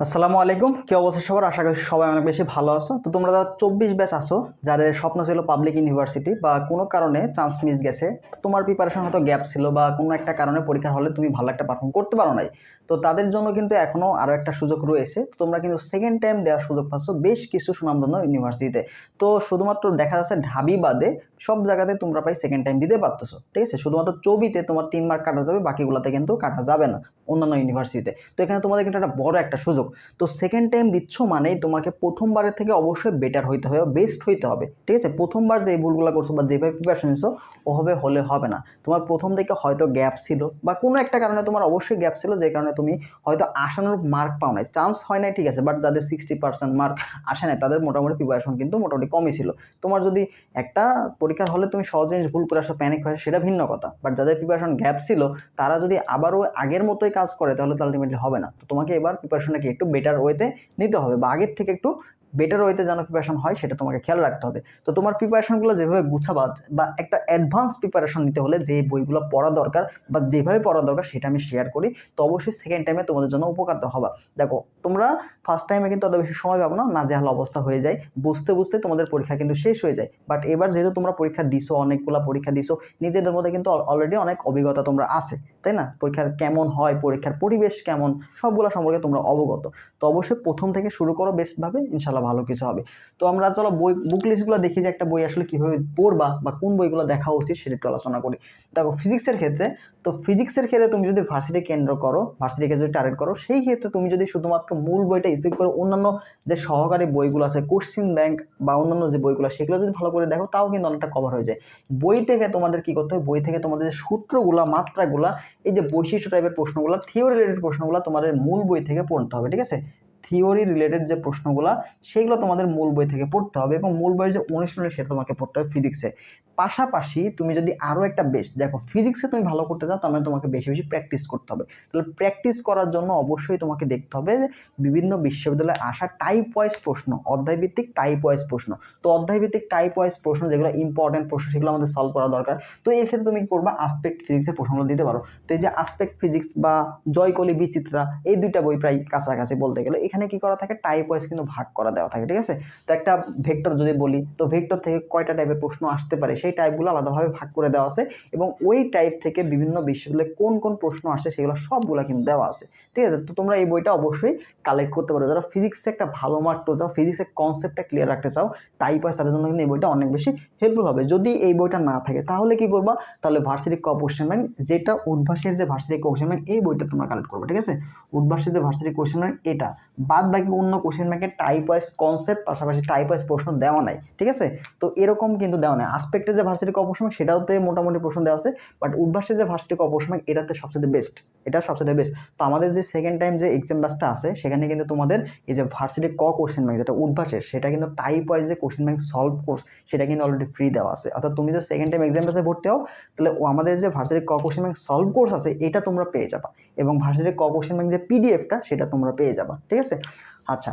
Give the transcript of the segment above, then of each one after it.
আসসালামু আলাইকুম। কি অবস্থা সবার? আশা করি সবাই অনেক বেশি ভালো আছো। তো তোমরা যারা চব্বিশ ব্যাচ আসো যাদের স্বপ্ন ছিল পাবলিক ইউনিভার্সিটি বা কোনো কারণে চান্স মিস গেছে, তোমার প্রিপারেশন হয়তো গ্যাপ ছিল বা কোনো একটা কারণে পরীক্ষার হলে তুমি ভালো একটা পারফর্ম করতে পারো নাই। তো তাদের জন্য কিন্তু এখনও আরও একটা সুযোগ রয়েছে। তোমরা কিন্তু সেকেন্ড টাইম দেওয়ার সুযোগ পাচ্ছ বেশ কিছু সুনামধন্য ইউনিভার্সিটিতে তো শুধুমাত্র দেখা যাচ্ছে ঢাবি বাদে সব জায়গাতে তোমরা প্রায় সেকেন্ড টাইম দিতে পারতেছো, ঠিক আছে? শুধুমাত্র চবিতে তোমার তিন মার্ক কাটা যাবে, বাকিগুলোতে কিন্তু কাটা যাবে না অন্যান্য ইউনিভার্সিটিতে তো এখানে তোমাদের কিন্তু একটা বড় একটা সুযোগ। তো সেকেন্ড টাইম দিচ্ছ মানেই তোমাকে প্রথমবারের থেকে অবশ্যই বেটার হইতে হবে বেস্ট হইতে হবে, ঠিক আছে? প্রথমবার যে ভুলগুলো করছ বা যেভাবে প্রিপারেশন নিছো, ওভাবে হলে হবে না। তোমার প্রথম থেকে হয়তো গ্যাপ ছিল বা কোনো একটা কারণে তোমার অবশ্যই গ্যাপ ছিল, যে কারণে তুমি হয়তো আসানোর মার্ক পাও নাই। চান্স হয় নাই, ঠিক আছে বাট যাদের সিক্সটি পার্সেন্ট মার্ক আসে নাই, তাদের মোটামুটি প্রিপারেশন কিন্তু মোটামুটি কমই ছিল। তোমার যদি একটা পরীক্ষার হলে তুমি সহজে জিনিস ভুল করে আসো প্যানিক হয়, সেটা ভিন্ন কথা। বাট যাদের প্রিপারেশন গ্যাপ ছিল, তারা যদি আবারও আগের মতোই কাজ করে, তাহলে তো আলটিমেটলি হবে না। তো তোমাকে এবার প্রিপারেশনটাকে একটু বেটার ওয়েতে নিতে হবে বা আগের থেকে একটু বেটার ওয়েতে যেন প্রিপারেশন হয়, সেটা তোমাকে খেয়াল রাখতে হবে। তো তোমার প্রিপারেশনগুলো যেভাবে গুছাবা, বা একটা অ্যাডভান্স প্রিপারেশন নিতে হলে যে বইগুলো পড়া দরকার, বা যেভাবে পড়া দরকার সেটা আমি শেয়ার করি। তো অবশ্যই সেকেন্ড টাইমে তোমাদের জন্য উপকার হবা। দেখো, তোমরা ফার্স্ট টাইমে কিন্তু অত বেশি সময় পাবো না, নাজেহাল অবস্থা হয়ে যায়। বুঝতে বুঝতে তোমাদের পরীক্ষা কিন্তু শেষ হয়ে যায়। বাট এবার যেহেতু তোমরা পরীক্ষা দিছো, অনেকগুলো পরীক্ষা দিছো, নিজেদের মধ্যে কিন্তু অলরেডি অনেক অভিজ্ঞতা তোমরা আছে, তাই না? পরীক্ষার কেমন হয়, পরীক্ষার পরিবেশ কেমন, সবগুলো সম্পর্কে তোমরা অবগত। তো অবশ্যই প্রথম থেকে শুরু করো বেস্টভাবে ইনশাল্লাহ ভালো কিছু হবে। তো আমরা চলো বই বুক লিস্টগুলো দেখি যে একটা বই আসলে কীভাবে পড়বা বা কোন বইগুলো দেখা উচিত সেটা একটু আলোচনা করি। দেখো ফিজিক্সের ক্ষেত্রে, তো ফিজিক্সের ক্ষেত্রে তুমি যদি ভার্সিটি কেন্দ্র করো ভার্সিটিকে যদি টার্গেট করো, সেই ক্ষেত্রে তুমি যদি শুধুমাত্র মূল বইটা রিসিভ করো অন্যান্য যে সহকারী বইগুলো আছে কোশ্চিন ব্যাংক বা অন্যান্য যে বইগুলো, সেগুলো যদি ভালো করে দেখো, তাও কিন্তু অনেকটা কভার হয়ে যায়। বই থেকে তোমাদের কি করতে হবে? বই থেকে তোমাদের যে সূত্রগুলা, মাত্রাগুলা, এই যে বৈশিষ্ট্য টাইপের প্রশ্নগুলো থিওরি রিলেটেড প্রশ্নগুলো তোমাদের মূল বই থেকে পড়তে হবে, ঠিক আছে? থিওরি রিলেটেড যে প্রশ্নগুলো, সেগুলো তোমাদের মূল বই থেকে পড়তে হবে এবং মূল বইয়ের যে অনুশীলনী সেটা তোমাকে পড়তে হবে ফিজিক্সে পাশাপাশি তুমি যদি আরও একটা বেস্ট দেখো ফিজিক্সে তুমি ভালো করতে চাও, তাহলে তোমাকে বেশি বেশি প্র্যাকটিস করতে হবে। তাহলে প্র্যাকটিস করার জন্য অবশ্যই তোমাকে দেখতে হবে যে বিভিন্ন বিশ্ববিদ্যালয়ে আসা টাইপ ওয়াইজ প্রশ্ন, অধ্যায়ভিত্তিক টাইপ ওয়াইজ প্রশ্ন। তো অধ্যায়ভিত্তিক টাইপ ওয়াইজ প্রশ্ন যেগুলো ইম্পর্টেন্ট প্রশ্ন, সেগুলো আমাদের সলভ করা দরকার। তো এর ক্ষেত্রে তুমি করবা? আসপেক্ট ফিজিক্সের প্রশ্নগুলো দিতে পারো। তো এই যে আসপেক্ট ফিজিক্স বা জয়কলি বিচিত্রা, এই দুইটা বই প্রায় কাছাকাছি বলতে গেলে, এখানে কি করা থাকে? টাইপ ওয়াইজ কিন্তু ভাগ করা দেওয়া থাকে, ঠিক আছে? তো একটা ভেক্টর যদি বলি, তো ভেক্টর থেকে কয়টা টাইপের প্রশ্ন আসতে পারে? সেই টাইপগুলো আলাদাভাবে ভাগ করে দেওয়া আছে এবং ওই টাইপ থেকে বিভিন্ন বিশ্ববিদ্যালয়ে কোন কোন প্রশ্ন আসে সেগুলো সবগুলো কিন্তু দেওয়া আছে, ঠিক আছে? তো তোমরা এই বইটা অবশ্যই কালেক্ট করতে পারো। যারা ফিজিক্সে একটা ভালো মার্ক তো চাও ফিজিক্সের কনসেপ্টটা ক্লিয়ার রাখতে চাও টাইপ ওয়াইজ তাদের জন্য কিন্তু এই বইটা অনেক বেশি হেল্পফুল হবে। যদি এই বইটা না থাকে, তাহলে কি করবা? তাহলে ভার্সিটি ক কোশ্চেন ব্যাংক যেটা উদ্ভাসের যে ভার্সিটি কোশ্চেন ব্যাংক এই বইটা তোমরা কালেক্ট করবে, ঠিক আছে? উদ্ভাসের যে ভার্সিটি কোশ্চেন ব্যাংক এটা বাদ বাকি অন্য কোশ্চেন ব্যাংকের টাইপ ওয়াইজ কনসেপ্ট পাশাপাশি টাইপ ওয়াইজ প্রশ্ন দেওয়া নাই, ঠিক আছে? তো এরকম কিন্তু দেওয়া নাই। আসপেক্টে যে ভার্সিটি ক কোশ্চেন সেটাওতে মোটামুটি প্রশ্ন দেওয়া আছে বাট উদ্ভাসের যে ভার্সিটি ক কোশ্চেন ব্যাংক এটাতে সবচেয়ে বেস্ট এটা সবচেয়ে বেস্ট তো আমাদের যে সেকেন্ড টাইম যে এক্সাম ব্যাচটা আছে, সেখানে কিন্তু তোমাদের এই যে ভার্সিটি ক কোশ্চেন ব্যাংক যেটা উদ্ভাসের সেটা কিন্তু টাইপ ওয়াইজ যে কোশ্চেন ব্যাংক সলভ কোর্স সেটা কিন্তু অলরেডি ফ্রি দেওয়া আছে। অর্থাৎ তুমি যে সেকেন্ড টাইম এক্সাম ব্যাচে ভর্তি হও, তাহলে আমাদের যে ভার্সিটি ক কোশ্চেন ব্যাংক সলভ কোর্স আছে, এটা তোমরা পেয়ে যাবা। এবং ভার্সিটি ক কোশ্চেন ব্যাংক যে পিডিএফটা সেটা তোমরা পেয়ে যাবা, ঠিক আছে? আচ্ছা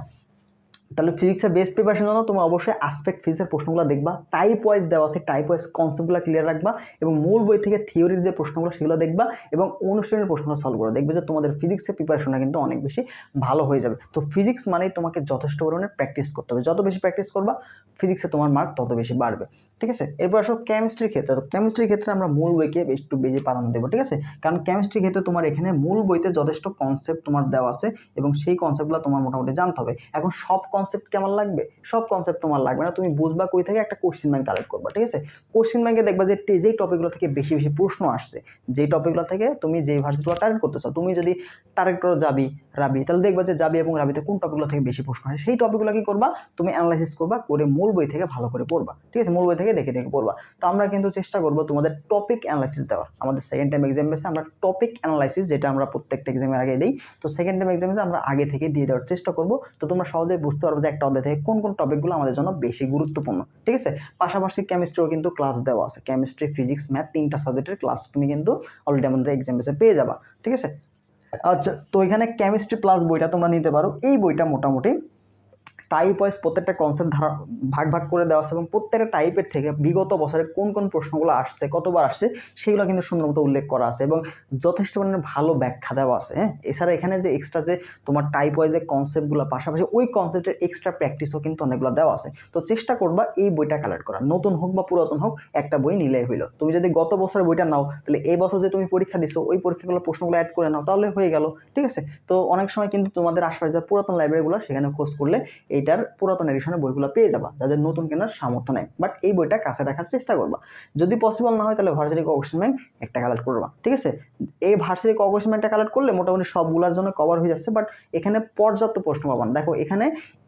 তাহলে ফিজিক্সের বেস্ট প্রিপারেশন জন্য তুমি অবশ্যই আসপেক্ট ফিজিক্সের প্রশ্নগুলো দেখবা টাইপ ওয়াইজ দেওয়া আছে টাইপ ওয়াইজ কনসেপ্টগুলো ক্লিয়ার রাখবা এবং মূল বই থেকে থিওরির যে প্রশ্নগুলো সেগুলো দেখবা এবং অনুশীলনের প্রশ্নগুলো সলভ করো দেখবে যে তোমাদের ফিজিক্সের প্রিপারেশনটা কিন্তু অনেক বেশি ভালো হয়ে যাবে। তো ফিজিক্স মানেই তোমাকে যথেষ্ট পরিমাণে প্র্যাকটিস করতে হবে। যত বেশি প্র্যাকটিস করবা ফিজিক্সে তোমার মার্ক তত বেশি বাড়বে। ঠিক আছে? এরপর আসো কেমিস্ট্রির ক্ষেত্রে। তো কেমিস্ট্রির ক্ষেত্রে আমরা মূল বইকে একটু বেশি প্রাধান্য দেবো, ঠিক আছে? কারণ কেমিস্ট্রির ক্ষেত্রে তোমার এখানে মূল বইতে যথেষ্ট কনসেপ্ট তোমার দেওয়া আছে এবং সেই কনসেপ্টগুলো তোমার মোটামুটি জানতে হবে। এখন সব কনসেপ্ট কেমন লাগবে? সব কনসেপ্ট তোমার লাগবে না। তুমি বুঝবা কই থেকে একটা কোশ্চিন ব্যাংক কালেক্ট করবা, ঠিক আছে? কোশ্চিন ব্যাংকে দেখবা যে যেই টপিকগুলো থেকে বেশি বেশি প্রশ্ন আসছে, যেই টপিকগুলো থেকে তুমি যেই ভার্সিটিগুলো টার্গেট করতেছো, তুমি যদি টার্গেট করো যাবি, রাবি, তাহলে দেখবা যে যাবি এবং রাবিতে কোন টপিকগুলো থেকে বেশি প্রশ্ন আসে, সেই টপিকগুলো কি করবা? তুমি অ্যানালাইসিস করবা, করে মূল বই থেকে ভালো করে পড়বা, ঠিক আছে? মূল বই থেকে দেখে দেখে পড়বা। তো আমরা কিন্তু চেষ্টা করব তোমাদের টপিক অ্যানালাইসিস দেওয়ার। আমাদের সেকেন্ড টাইম এক্সাম বেসে আমরা টপিক অ্যানালাইসিস যেটা আমরা প্রত্যেকটা এক্সামের আগে দিই, তো সেকেন্ড টাইম এক্সামে আমরা আগে থেকে দিয়ে দেওয়ার চেষ্টা করব। তো তোমরা সহজে বুঝতে পারবে যে একটা অধ্যায় থেকে কোন কোন টপিকগুলো আমাদের জন্য বেশি গুরুত্বপূর্ণ। ঠিক আছে? পাশাপাশি কেমিস্ট্রিও কিন্তু ক্লাস দেওয়া আছে। কেমিস্ট্রি ফিজিক্স ম্যাথ তিনটা সাবজেক্টের ক্লাস তুমি কিন্তু অলরেডি আমাদের এক্সাম বেসে পেয়ে যাবা। ঠিক আছে? আচ্ছা তো এখানে কেমিস্ট্রি প্লাস বইটা তোমরা নিতে পারো। এই বইটা মোটামুটি টাইপ ওয়াইজ প্রত্যেকটা কনসেপ্ট ধারা ভাগ ভাগ করে দেওয়া আছে এবং প্রত্যেকটা টাইপের থেকে বিগত বছরে কোন কোন প্রশ্নগুলো আসছে, কতবার আসছে, সেগুলো কিন্তু সুন্দর মতো উল্লেখ করা আছে এবং যথেষ্ট পরিমাণে ভালো ব্যাখ্যা দেওয়া আছে হ্যাঁ? এছাড়া এখানে যে এক্সট্রা যে তোমার টাইপ ওয়াইজে কনসেপ্টগুলো পাশাপাশি ওই কনসেপ্টের এক্সট্রা প্র্যাকটিসও কিন্তু অনেকগুলো দেওয়া আছে। তো চেষ্টা করবা এই বইটা কালেক্ট করা নতুন হোক বা পুরাতন হোক, একটা বই নিলেই হইল। তুমি যদি গত বছরের বইটা নাও, তাহলে এই বছর যে তুমি পরীক্ষা দিছো, ওই পরীক্ষাগুলো প্রশ্নগুলো অ্যাড করে নাও, তাহলে হয়ে গেল, ঠিক আছে? তো অনেক সময় কিন্তু তোমাদের আশপাশে যে পুরাতন লাইব্রেরিগুলো সেখানে খোঁজ করলে এইটার পুরাতন এডিশনের বইগুলো পেয়ে যাবা, যাদের নতুন কেনার সামর্থ্য নেই। বাট এই বইটা কাছে রাখার চেষ্টা করবা। যদি পসিবল না হয়, তাহলে ভার্সিটি কোয়েশ্চেন ব্যাংক একটা কালেক্ট করবা ঠিক আছে? এই ভার্সিটি কোয়েশ্চেন ব্যাংকটা কালেক্ট করলে মোটামুটি সবগুলোর জন্য কভার হয়ে যাচ্ছে বাট এখানে পর্যাপ্ত প্রশ্ন পাবান দেখো, এখানে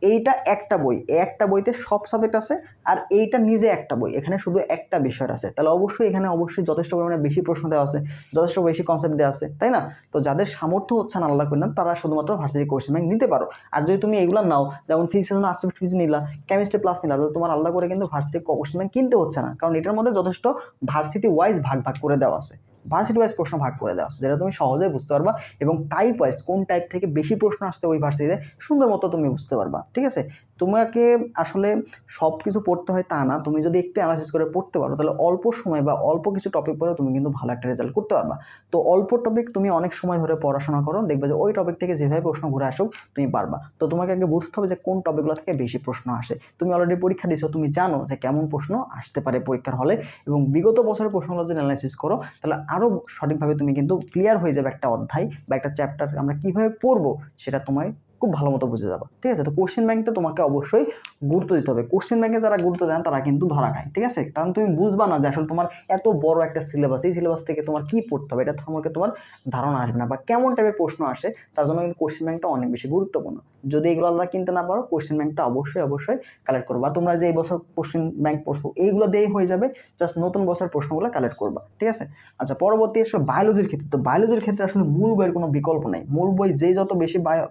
এইটা একটা বই একটা বইতে সব সাবজেক্ট আছে, আর এইটা নিজে একটা বই, এখানে শুধু একটা বিষয় আছে। তাহলে অবশ্যই এখানে অবশ্যই যথেষ্ট পরিমাণে বেশি প্রশ্ন দেওয়া আছে, যথেষ্ট বেশি কনসেপ্ট দেওয়া আছে, তাই না? তো যাদের সামর্থ্য হচ্ছে না, আলাদা করে নেন তারা শুধুমাত্র ভার্সিটি কোয়েশ্চেন ব্যাংক নিতে পারো। আর যদি তুমি এগুলো নাও, যেমন ফিজিক্স জন্য Asif physics Nila chemistry plus Nila, তো তোমার আলাদা করে কিন্তু ভার্সিটি কোশ্চেন কিনতে হচ্ছে না। কারণ এটার মধ্যে যথেষ্ট ভার্সিটি ওয়াইজ ভাগ ভাগ করে দেওয়া আছে। ভার্সিটি ওয়াইজ প্রশ্ন ভাগ করে দেওয়া যেটা তুমি সহজেই বুঝতে পারবা এবং টাইপ ওয়াইজ কোন টাইপ থেকে বেশি প্রশ্ন আসছে ওই ভার্সিটিতে সুন্দর মতো তুমি বুঝতে পারবা, ঠিক আছে? তোমাকে আসলে সব কিছু পড়তে হয় তা না, তুমি যদি একটু অ্যানালাইসিস করে পড়তে পারো, তাহলে অল্প সময় বা অল্প কিছু টপিক পড়ে তুমি কিন্তু ভালো একটা রেজাল্ট করতে পারবা। তো অল্প টপিক তুমি অনেক সময় ধরে পড়াশোনা করো, দেখবে যে ওই টপিক থেকে যেভাবে প্রশ্ন ঘুরে আসুক, তুমি পারবা। তো তোমাকে আগে বুঝতে হবে যে কোন টপিকগুলো থেকে বেশি প্রশ্ন আসে। তুমি অলরেডি পরীক্ষা দিছো, তুমি জানো যে কেমন প্রশ্ন আসতে পারে পরীক্ষার হলে এবং বিগত বছরের প্রশ্নগুলো যদি অ্যানালাইসিস করো, তাহলে আরও সঠিকভাবে তুমি কিন্তু ক্লিয়ার হয়ে যাবে একটা অধ্যায় বা একটা চ্যাপ্টার আমরা কীভাবে পড়ব সেটা তোমায় খুব ভালো মতো বুঝে যাবা, ঠিক আছে? তো কোশ্চেন ব্যাংকটা তোমাকে অবশ্যই গুরুত্ব দিতে হবে। কোশ্চেন ব্যাংকে যারা গুরুত্ব দেন, তারা কিন্তু ধরা খায়, ঠিক আছে? কারণ তুমি বুঝবা না যে আসলে তোমার এত বড় একটা সিলেবাস এই সিলেবাস থেকে তোমার কি পড়তে হবে, এটা সম্পর্কে তোমার ধারণা আসবে না বা কেমন টাইপের প্রশ্ন আসে, তার জন্য কিন্তু কোশ্চেন ব্যাংকটা অনেক বেশি গুরুত্বপূর্ণ। যদি এগুলো আলাদা কিনতে না পারো কোশ্চেন ব্যাংকটা অবশ্যই অবশ্যই কালেক্ট করবা তোমরা যে এই বছর কোশ্চেন ব্যাংক পড়ছো, এইগুলো দিয়েই হয়ে যাবে জাস্ট নতুন বছর প্রশ্নগুলো কালেক্ট করবা, ঠিক আছে? আচ্ছা পরবর্তী আসলে বায়োলজির ক্ষেত্রে, তো বায়োলজির ক্ষেত্রে আসলে মূল বইয়ের কোনো বিকল্প নেই। মূল বই যে যত বেশি বায়ো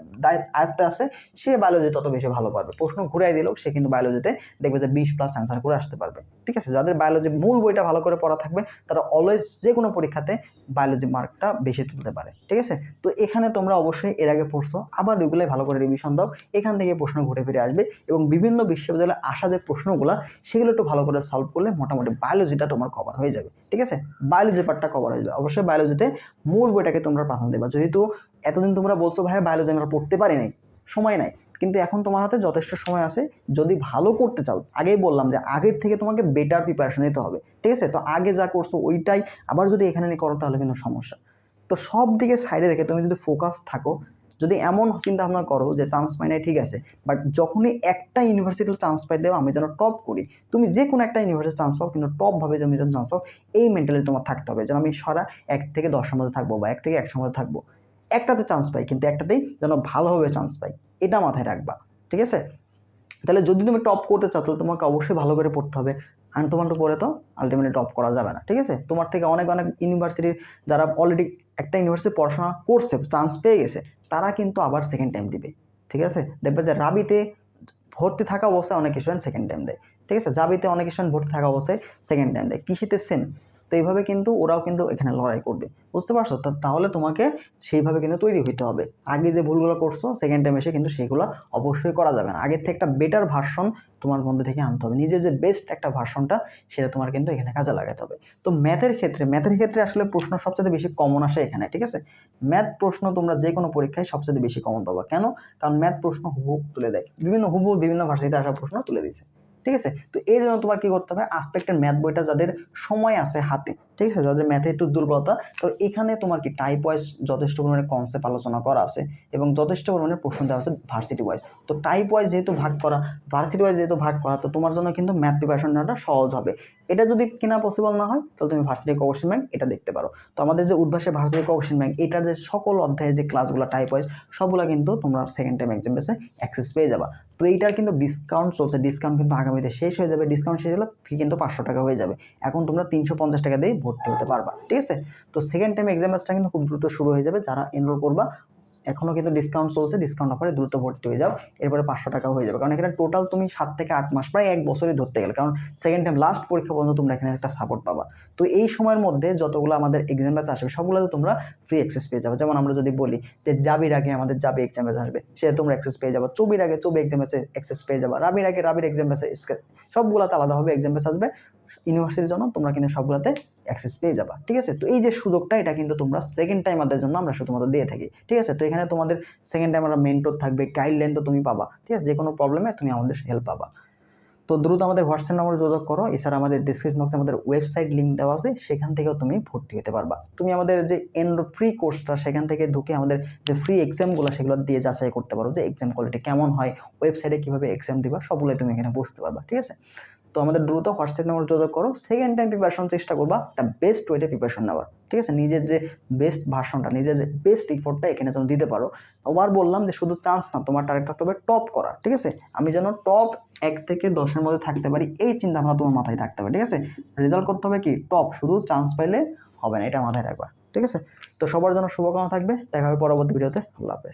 আয়ত্তে আছে, সে বায়োলজি তত বেশি ভালো পারবে। প্রশ্ন ঘুরাই দিলেও সে কিন্তু বায়োলজিতে দেখবে যে বিশ প্লাস অ্যান্সার করে আসতে পারবে। ঠিক আছে? যাদের বায়োলজি মূল বইটা ভালো করে পড়া থাকবে, তারা অলওয়েজ যে কোনো পরীক্ষাতে বায়োলজি মার্কটা বেশি তুলতে পারে। ঠিক আছে? তো এখানে তোমরা অবশ্যই এর আগে পড়ছো, আবার ওইগুলোই ভালো করে রিভিশন দাও, এখান থেকে প্রশ্ন ঘুরে ফিরে আসবে এবং বিভিন্ন বিশ্ববিদ্যালয়ে আসা যে প্রশ্নগুলো, সেগুলো একটু ভালো করে সলভ করলে মোটামুটি বায়োলজিটা তোমার কভার হয়ে যাবে। ঠিক আছে? বায়োলজি পার্টটা কভার হয়ে যাবে। অবশ্যই বায়োলজিতে মূল বইটাকে তোমরা প্রাধান্য দেবা। যেহেতু এতদিন তোমরা বলছো ভাই বায়োলজি আমরা পড়তে পারি নাই। সময় নাই। কিন্তু এখন তোমার হাতে যথেষ্ট সময় আছে, যদি ভালো করতে চাও, আগেই বললাম যে আগের থেকে তোমাকে বেটার প্রিপারেশন নিতে হবে। ঠিক আছে? তো আগে যা করছ, ওইটাই। আবার যদি এখানে নিয়ে করো, তাহলে কিন্তু সমস্যা। তো সব দিকে সাইডে রেখে তুমি যদি ফোকাস থাকো, যদি এমন চিন্তা ভাবনা করো যে চান্স পাই নাই, ঠিক আছে। বাট যখনই একটা ইউনিভার্সিটির চান্স পাই দেবো আমি যেন টপ করি, তুমি যে কোনো একটা ইউনিভার্সিটির চান্স পাও, কিন্তু টপ ভাবে তুমি যেন চান্স পাও, এই মেন্টালিটি তোমার থাকতে হবে। যেন আমি সারা এক থেকে দশের মধ্যে থাকব বা এক থেকে একশোর মধ্যে থাকব। একটাতে চান্স পাই, কিন্তু একটাতেই যেন ভালোভাবে চান্স পাই, এটা মাথায় রাখবা, ঠিক আছে? তাহলে যদি তুমি টপ করতে চাও, তাহলে তোমাকে অবশ্যই ভালো করে পড়তে হবে। আনটুমান্টু পড়ে তো আলটিমেটলি টপ করা যাবে না, ঠিক আছে? তোমার থেকে অনেক অনেক ইউনিভার্সিটির যারা অলরেডি একটা ইউনিভার্সিটি পড়াশোনা করছে চান্স পেয়ে গেছে, তারা কিন্তু আবার সেকেন্ড টাইম দিবে, ঠিক আছে? দেখবে যে রাবিতে ভর্তি থাকা অবস্থায় অনেক স্টুডেন্ট সেকেন্ড টাইম দেয়, ঠিক আছে? জাবিতে অনেক স্টুডেন্ট ভর্তি থাকা অবস্থায় সেকেন্ড টাইম দেয়, কৃষিতে সেম এইভাবে কিন্তু ওরাও কিন্তু এখানে লড়াই করবে। বুঝতে পারছ? তাহলে তোমাকে সেইভাবে কিন্তু তৈরি হইতে হবে। আগে যে ভুলগুলো করছ সেকেন্ড টাইম এসে কিন্তু সেগুলো অবশ্যই করা যাবে না। আগের থেকে একটা বেটার ভার্সন তোমার মধ্যে থেকে আনতে হবে। নিজের যে বেস্ট একটা ভার্সনটা সেটা তোমার কিন্তু এখানে কাজে লাগাতে হবে। তো ম্যাথের ক্ষেত্রে ম্যাথের ক্ষেত্রে আসলে প্রশ্ন সবচেয়ে বেশি কমন আসে এখানে, ঠিক আছে? ম্যাথ প্রশ্ন তোমরা যে কোনো পরীক্ষায় সবচেয়ে বেশি কমন পাবা। কেন? কারণ ম্যাথ প্রশ্ন হুবহু তুলে দেয়। বিভিন্ন হুবহু বিভিন্ন ভার্সিটিতে আসা প্রশ্ন তুলে দিয়েছে। ঠিক আছে? তো এই জন্য তোমার কি করতে হবে? আসপেক্টের ম্যাথ বইটা যাদের সময় আছে হাতে ঠিক আছে? যাদের ম্যাথে একটু দুর্বলতা, তো এখানে তোমার কি টাইপ ওয়াইজ যথেষ্ট পরিমাণে কনসেপ্ট আলোচনা করা আছে এবং যথেষ্ট পরিমাণে প্রশ্ন দেওয়া আছে ভার্সিটি ওয়াইজ তো টাইপ ওয়াইজ যেহেতু ভাগ করা ভার্সিটি ওয়াইজ যেহেতু ভাগ করা, তো তোমার জন্য কিন্তু ম্যাথ প্রিপারেশন নেওয়াটা সহজ হবে। এটা যদি কিনা পসিবল না হয়, তাহলে তুমি ভার্সিটি কোশ্চেন ব্যাংক এটা দেখতে পারো। তো আমাদের যে উদ্ভাসে ভার্সিটি কোশ্চেন ব্যাংক এটার যে সকল অধ্যায়ের যে ক্লাসগুলো টাইপ ওয়াইজ সবগুলো কিন্তু তোমরা সেকেন্ড টাইম এক্সাম বেসে অ্যাক্সেস পেয়ে যাবা। তো এইটার কিন্তু ডিসকাউন্ট চলছে। ডিসকাউন্ট কিন্তু আগামীতে শেষ হয়ে যাবে। ডিসকাউন্ট শেষ হলে ফি কিন্তু পাঁচশো টাকা হয়ে যাবে। এখন তোমরা তিনশো পঞ্চাশ টাকা দিয়ে ভর্তি হতে পারবা, ঠিক আছে? তো সেকেন্ড টাইম এক্সাম কিন্তু খুব দ্রুত শুরু হয়ে যাবে, যারা এনরোল করবা এখনও কিন্তু ডিসকাউন্ট চলছে ডিসকাউন্ট অফারে দ্রুত ভর্তি হয়ে যাও, এরপরে পাঁচশো টাকা হয়ে যাবে। কারণ এখানে টোটাল তুমি সাত থেকে আট মাস, প্রায় এক বছরই ধরতে গেলে, কারণ সেকেন্ড টাইম লাস্ট পরীক্ষা পর্যন্ত তোমরা এখানে একটা সাপোর্ট পাবা। তো এই সময়ের মধ্যে যতগুলো আমাদের এক্সাম ব্যাচ আসবে, সবগুলোতে তোমরা ফ্রি অ্যাক্সেস পেয়ে যাবে। যেমন আমরা যদি বলি যে জাবির আগে আমাদের জাবি এক্সাম ব্যাচ আসবে, সে তোমরা অ্যাক্সেস পেয়ে যাবে। চবির আগে চবি এক্সাম ব্যাচে অ্যাক্সেস পেয়ে যাবে। রাবির আগে রাবির এক্সাম ব্যাচে সবগুলোতে আলাদাভাবে এক্সাম ব্যাচ আসবে। ইউনিভার্সিটির জন্য তোমরা কিন্তু সবগুলোতে অ্যাক্সেস পেয়ে যাবা, ঠিক আছে? তো এই যে সুযোগটা, এটা কিন্তু তোমরা সেকেন্ড টাইমারদের জন্য আমরা শুধুমাত্র দিয়ে থাকি, ঠিক আছে? তো এখানে তোমাদের সেকেন্ড টাইম আমরা মেন্টর থাকবে গাইডলাইন তো তুমি পাবা, ঠিক আছে? যে কোনো প্রবলেমে তুমি আমাদের হেল্প পাবা। তো দ্রুত আমাদের হোয়াটসঅ্যাপ নম্বরে যোগাযোগ করো, এছাড়া আমাদের ডিসক্রিপশন বক্সে আমাদের ওয়েবসাইট লিঙ্ক দেওয়া আছে, সেখান থেকেও তুমি ভর্তি হতে পারবা। তুমি আমাদের যে এন্ড ফ্রি কোর্সটা সেখান থেকে ঢুকে আমাদের যে ফ্রি এক্সামগুলো সেগুলো দিয়ে যাচাই করতে পারো যে এক্সাম কোয়ালিটি কেমন হয় ওয়েবসাইটে কীভাবে এক্সাম দিবা, সবগুলোই তুমি এখানে বুঝতে পারবা, ঠিক আছে? তো আমাদের দ্রুত হোয়াটসঅ্যাপ নম্বর যোগাযোগ করো। সেকেন্ড টাইম প্রিপারেশন চেষ্টা করবা, একটা বেস্ট ওয়েতে প্রিপারেশন নেওয়ার। ঠিক আছে? নিজের যে বেস্ট ভার্সনটা নিজের যে বেস্ট ইফোর্টটা এখানে যেন দিতে পারো। আবার বললাম যে শুধু চান্স না, তোমার টার্গেট থাকতে হবে টপ করা, ঠিক আছে? আমি যেন টপ এক থেকে দশের মধ্যে থাকতে পারি, এই চিন্তা ভাবনা তোমার মাথায় থাকতে হবে, ঠিক আছে? রেজাল্ট করতে হবে কি? টপ শুধু চান্স পাইলে হবে না, এটা মাথায় রাখবা, ঠিক আছে? তো সবার জন্য শুভকামনা থাকবে, দেখা হবে পরবর্তী ভিডিওতে আল্লাহ হাফেজ।